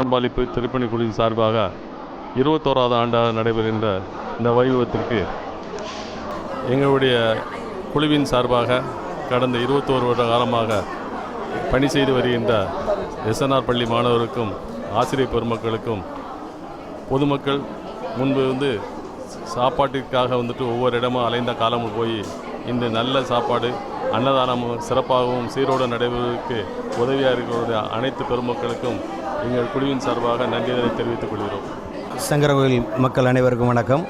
அன்னம்பாளிப்பு திருப்பணி குழுவின் சார்பாக இருபத்தோராவது ஆண்டாக நடைபெறுகின்ற இந்த வைபவத்திற்கு எங்களுடைய குழுவின் சார்பாக கடந்த இருபத்தோரு வருட காலமாக பணி செய்து வருகின்ற எஸ்என்ஆர் பள்ளி மாணவருக்கும் ஆசிரியர் பெருமக்களுக்கும் பொதுமக்கள் முன்பு வந்து சாப்பாட்டிற்காக வந்துட்டு ஒவ்வொரு இடமும் அலைந்த காலமும் போய் இந்த நல்ல சாப்பாடு அன்னதானமும் சிறப்பாகவும் சீரோடு நடைபெறுவதற்கு உதவியாக இருக்கிற அனைத்து பெருமக்களுக்கும் எங்கள் குழுவின் சார்பாக நன்றிகளை தெரிவித்துக் கொள்கிறோம். சங்கரங்கோவில் மக்கள் அனைவருக்கும் வணக்கம்.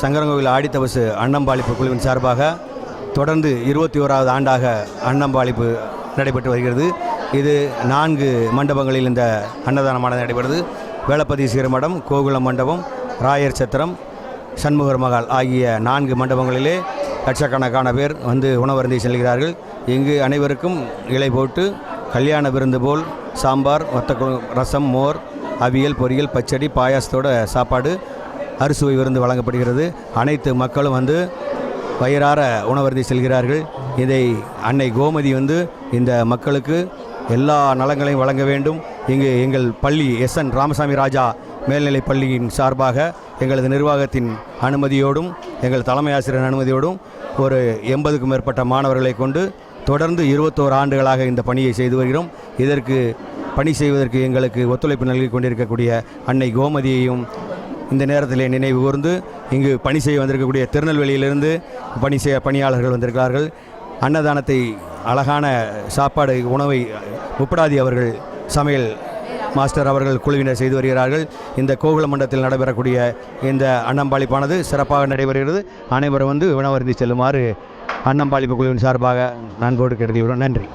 சங்கரங்கோவில் ஆடித்தபசு அன்னம்பாளிப்பு குழுவின் சார்பாக தொடர்ந்து இருபத்தி ஓராவது ஆண்டாக அன்னம்பாளிப்பு நடைபெற்று வருகிறது. இது நான்கு மண்டபங்களில் இந்த அன்னதானமானது நடைபெறுது. வேளப்பதி சீரமடம் கோகுலம் மண்டபம் ராயர் சத்திரம் சண்முகர் மகால் ஆகிய நான்கு மண்டபங்களிலே லட்சக்கணக்கான பேர் வந்து உணவருந்தி செல்கிறார்கள். இங்கு அனைவருக்கும் இலை போட்டு கல்யாண விருந்து போல் சாம்பார் வத்த ரசம் மோர் அவியல் பொரியல் பச்சடி பாயாசத்தோட சாப்பாடு அறுசுவை விருந்து வழங்கப்படுகிறது. அனைத்து மக்களும் வந்து வயிறார உணவருந்தி செல்கிறார்கள். இதை அன்னை கோமதி வந்து இந்த மக்களுக்கு எல்லா நலங்களையும் வழங்க வேண்டும். இங்கு எங்கள் பள்ளி எஸ் என் ராமசாமி ராஜா மேல்நிலைப் பள்ளியின் சார்பாக எங்களது நிர்வாகத்தின் அனுமதியோடும் எங்கள் தலைமை ஆசிரியர் அனுமதியோடும் ஒரு எண்பதுக்கும் மேற்பட்ட மாணவர்களை கொண்டு தொடர்ந்து இருபத்தோரு ஆண்டுகளாக இந்த பணியை செய்து வருகிறோம். இதற்கு பணி செய்வதற்கு எங்களுக்கு ஒத்துழைப்பு நல்கி கொண்டிருக்கக்கூடிய அன்னை கோமதியையும் இந்த நேரத்திலே நினைவு கூர்ந்து இங்கு பணி செய்ய வந்திருக்கக்கூடிய திருநெல்வேலியிலிருந்து பணி செய்ய பணியாளர்கள் வந்திருக்கிறார்கள். அன்னதானத்தை அழகான சாப்பாடு உணவை முப்படாதி அவர்கள் சமையல் மாஸ்டர் அவர்கள் குழுவினர் செய்து வருகிறார்கள். இந்த கோகுல மண்டலத்தில் நடைபெறக்கூடிய இந்த அன்னம்பாளிப்பானது சிறப்பாக நடைபெறுகிறது. அனைவரும் வந்து உணவருந்தி செல்லுமாறு அன்னம்பாளிப்பு குழுவின் சார்பாக நான் போட்டு கேட்டுக்கொள்கிறோம் நன்றி.